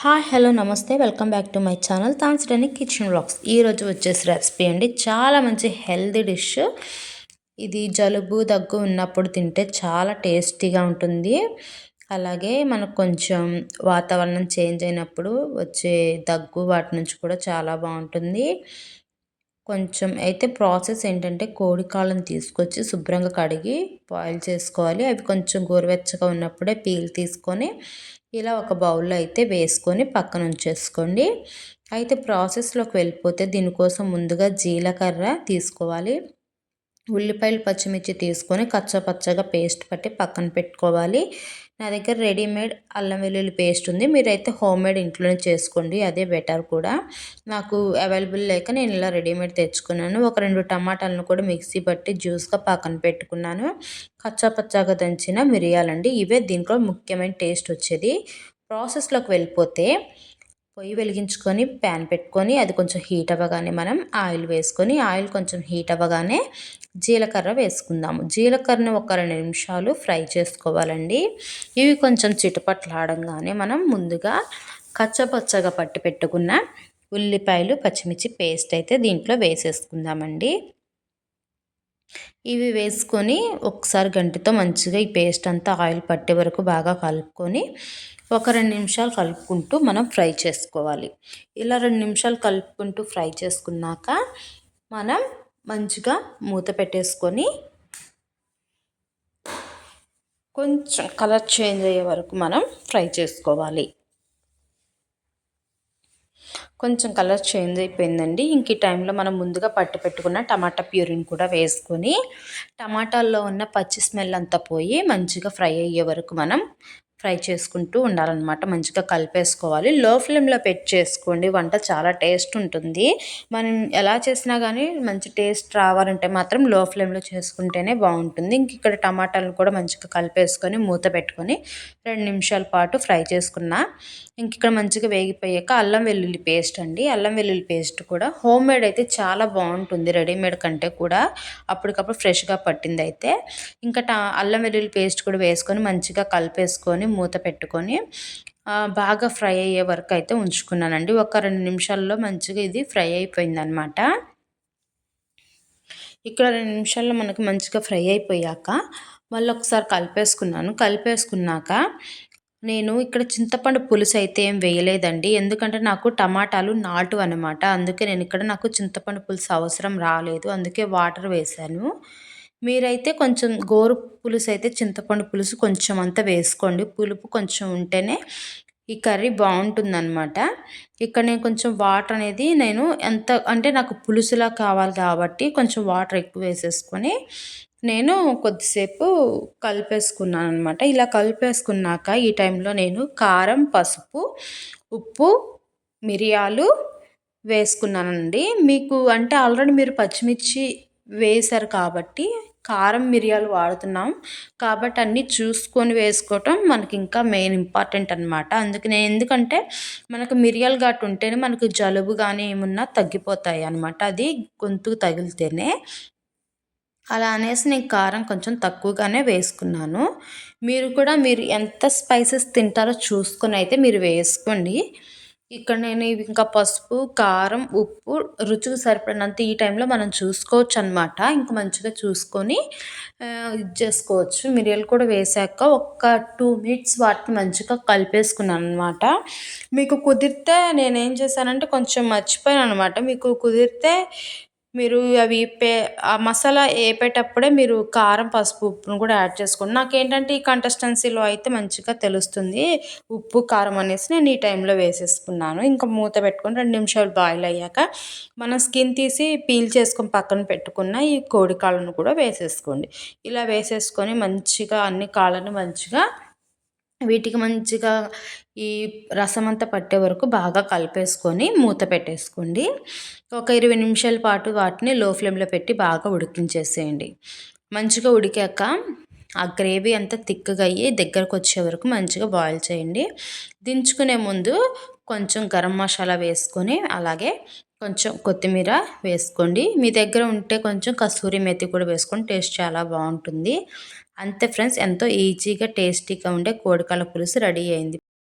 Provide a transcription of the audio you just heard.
Hi hello నమస్తే welcome back to my channel తాన్సిడని kitchen blogs ఈరోజు వచ్చేసి రెసిపీ అండి. చాలా మంచి హెల్దీ డిష్. ఇది జలుబు దగ్గు ఉన్నప్పుడు తింటే చాలా టేస్టీగా ఉంటుంది. అలాగే మనకు కొంచెం వాతావరణం చేంజ్ అయినప్పుడు వచ్చే దగ్గు వాటి నుంచి కూడా చాలా బాగుంటుంది. కొంచెం అయితే ప్రాసెస్ ఏంటంటే కోడి కాళ్ళని తీసుకొచ్చి శుభ్రంగా కడిగి బాయిల్ చేసుకోవాలి. అవి కొంచెం గోరువెచ్చగా ఉన్నప్పుడే పీల్ తీసుకొని ఇలా ఒక బౌల్లో అయితే వేసుకొని పక్కన ఉంచేసుకోండి. అయితే ప్రాసెస్లోకి వెళ్ళిపోతే దీనికోసం ముందుగా జీలకర్ర తీసుకోవాలి. ఉల్లిపాయలు పచ్చిమిర్చి తీసుకొని కచ్చపచ్చగా పేస్ట్ పట్టి పక్కన పెట్టుకోవాలి. నా దగ్గర రెడీమేడ్ అల్లం వెల్లుల్లి పేస్ట్ ఉంది. మీరైతే హోమ్ మేడ్ ఇంట్లోనే చేసుకోండి. అదే బెటర్ కూడా. నాకు అవైలబుల్ లేక నేను ఇలా రెడీమేడ్ తెచ్చుకున్నాను. ఒక రెండు టమాటాలను కూడా మిక్సీ పట్టి జ్యూస్గా పక్కన పెట్టుకున్నాను. కచ్చాపచ్చాగా దంచిన మిరియాలండి. ఇవే దీంట్లో ముఖ్యమైన టేస్ట్ వచ్చేది. ప్రాసెస్లోకి వెళ్ళిపోతే పొయ్యి వెలిగించుకొని ప్యాన్ పెట్టుకొని అది కొంచెం హీట్ అవ్వగానే మనం ఆయిల్ వేసుకొని ఆయిల్ కొంచెం హీట్ అవ్వగానే జీలకర్ర వేసుకుందాము. జీలకర్రను ఒక రెండు నిమిషాలు ఫ్రై చేసుకోవాలండి. ఇవి కొంచెం చిటపట్లాడంగానే మనం ముందుగా కచ్చపచ్చగా పట్టి పెట్టుకున్న ఉల్లిపాయలు పచ్చిమిర్చి పేస్ట్ అయితే దీంట్లో వేసేసుకుందామండి. ఇవి వేసుకొని ఒకసారి గంటితో మంచిగా ఈ పేస్ట్ అంతా ఆయిల్ పట్టే వరకు బాగా కలుపుకొని ఒక రెండు నిమిషాలు కలుపుకుంటూ మనం ఫ్రై చేసుకోవాలి. ఇలా రెండు నిమిషాలు కలుపుకుంటూ ఫ్రై చేసుకున్నాక మనం మంచిగా మూత పెట్టేసుకొని కొంచెం కలర్ చేంజ్ అయ్యే వరకు మనం ఫ్రై చేసుకోవాలి. కొంచెం కలర్ చేంజ్ అయిపోయిందండి. ఇంక ఈ టైంలో మనం ముందుగా పట్టు పెట్టుకున్న టమాటా ప్యూరిని కూడా వేసుకొని టమాటాల్లో ఉన్న పచ్చి స్మెల్ అంతా పోయి మంచిగా ఫ్రై అయ్యే వరకు మనం ఫ్రై చేసుకుంటూ ఉండాలన్నమాట మంచిగా కలిపేసుకోవాలి. లో ఫ్లేమ్లో పెట్టి చేసుకోండి వంట చాలా టేస్ట్ ఉంటుంది. మనం ఎలా చేసినా కానీ మంచి టేస్ట్ రావాలంటే మాత్రం లో ఫ్లేమ్లో చేసుకుంటేనే బాగుంటుంది. ఇంక ఇక్కడ టమాటాలను కూడా మంచిగా కలిపేసుకొని మూత పెట్టుకొని రెండు నిమిషాల పాటు ఫ్రై చేసుకున్నా ఇంక ఇక్కడ మంచిగా వేగిపోయాక అల్లం వెల్లుల్లి పేస్ట్ అండి. అల్లం వెల్లుల్లి పేస్ట్ కూడా హోమ్ మేడ్ అయితే చాలా బాగుంటుంది రెడీమేడ్ కంటే కూడా అప్పటికప్పుడు ఫ్రెష్గా పట్టింది అయితే ఇంకా అల్లం వెల్లుల్లి పేస్ట్ కూడా వేసుకొని మంచిగా కలిపేసుకొని మూత పెట్టుకొని బాగా ఫ్రై అయ్యే వరకు అయితే ఉంచుకున్నానండి. ఒక రెండు నిమిషాల్లో మంచిగా ఇది ఫ్రై అయిపోయిందనమాట. ఇక్కడ రెండు నిమిషాల్లో మనకు మంచిగా ఫ్రై అయిపోయాక మళ్ళీ ఒకసారి కలిపేసుకున్నాను. కలిపేసుకున్నాక నేను ఇక్కడ చింతపండు పులుసు అయితే ఏం వేయలేదండి. ఎందుకంటే నాకు టమాటాలు నాటు అనమాట. అందుకే నేను ఇక్కడ నాకు చింతపండు పులుసు అవసరం రాలేదు. అందుకే వాటర్ వేశాను. మీరైతే కొంచెం గోరు పులుసు అయితే చింతపండు పులుసు కొంచెం అంతా వేసుకోండి. పులుపు కొంచెం ఉంటేనే ఈ కర్రీ బాగుంటుందన్నమాట. ఇక్కడ నేను కొంచెం వాటర్ అనేది నేను ఎంత అంటే నాకు పులుసులా కావాలి కాబట్టి కొంచెం వాటర్ ఎక్కువ వేసేసుకొని నేను కొద్దిసేపు కలిపేసుకున్నాను అనమాట ఇలా కలిపేసుకున్నాక ఈ టైంలో నేను కారం పసుపు ఉప్పు మిరియాలు వేసుకున్నానండి. మీకు అంటే ఆల్రెడీ మీరు పచ్చిమిర్చి వేశారు కాబట్టి కారం మిరియాలు వాడుతున్నాం. కాబట్టి అన్నీ చూసుకొని వేసుకోవటం మనకి ఇంకా మెయిన్ ఇంపార్టెంట్ అనమాట అందుకనే ఎందుకంటే మనకు మిరియాలు ఘాటు ఉంటేనే మనకు జలుబు కానీ ఏమున్నా తగ్గిపోతాయి అనమాట అది గొంతుకు తగిలితేనే. అలా అనేసి నేను కారం కొంచెం తక్కువగానే వేసుకున్నాను. మీరు కూడా మీరు ఎంత స్పైసెస్ తింటారో చూసుకొని అయితే మీరు వేసుకోండి. ఇక్కడ నేను ఇంకా పసుపు కారం ఉప్పు రుచికి సరిపడినంత ఈ టైంలో మనం చూసుకోవచ్చు అనమాట ఇంకా మంచిగా చూసుకొని ఇది చేసుకోవచ్చు. మిరియాలు కూడా వేసాక ఒక టూ మినిట్స్ వాటిని మంచిగా కలిపేసుకున్నాను అనమాట మీకు కుదిరితే నేనేం చేశానంటే కొంచెం మర్చిపోయాను అనమాట మీకు కుదిరితే మీరు అవి పే ఆ మసాలా వేపేటప్పుడే మీరు కారం పసుపు ఉప్పును కూడా యాడ్ చేసుకోండి. నాకేంటంటే ఈ కంటెస్టెన్సీలో అయితే మంచిగా తెలుస్తుంది. ఉప్పు కారం అనేసి నేను ఈ టైంలో వేసేసుకున్నాను. ఇంకా మూత పెట్టుకొని రెండు నిమిషాలు బాయిల్ అయ్యాక మనం స్కిన్ తీసి పీల్ చేసుకొని పక్కన పెట్టుకున్న ఈ కోడి కాళ్ళను కూడా వేసేసుకోండి. ఇలా వేసేసుకొని మంచిగా అన్ని కాళ్ళను మంచిగా వీటికి మంచిగా ఈ రసం అంతా పట్టే వరకు బాగా కలిపేసుకొని మూత పెట్టేసుకోండి. ఒక ఇరవై నిమిషాల పాటు వాటిని లో ఫ్లేమ్లో పెట్టి బాగా ఉడికించేసేయండి. మంచిగా ఉడికాక ఆ గ్రేవీ అంతా తిక్కగా అయ్యి దగ్గరకు వచ్చే వరకు మంచిగా బాయిల్ చేయండి. దించుకునే ముందు కొంచెం గరం మసాలా వేసుకొని అలాగే కొంచెం కొత్తిమీర వేసుకోండి. మీ దగ్గర ఉంటే కొంచెం కస్తూరి మెతి కూడా వేసుకొని టేస్ట్ చాలా బాగుంటుంది. అంతే ఫ్రెండ్స్ ఎంతో ఈజీగా టేస్టీగా ఉండే కోడికాల పులుసు రెడీ అయింది.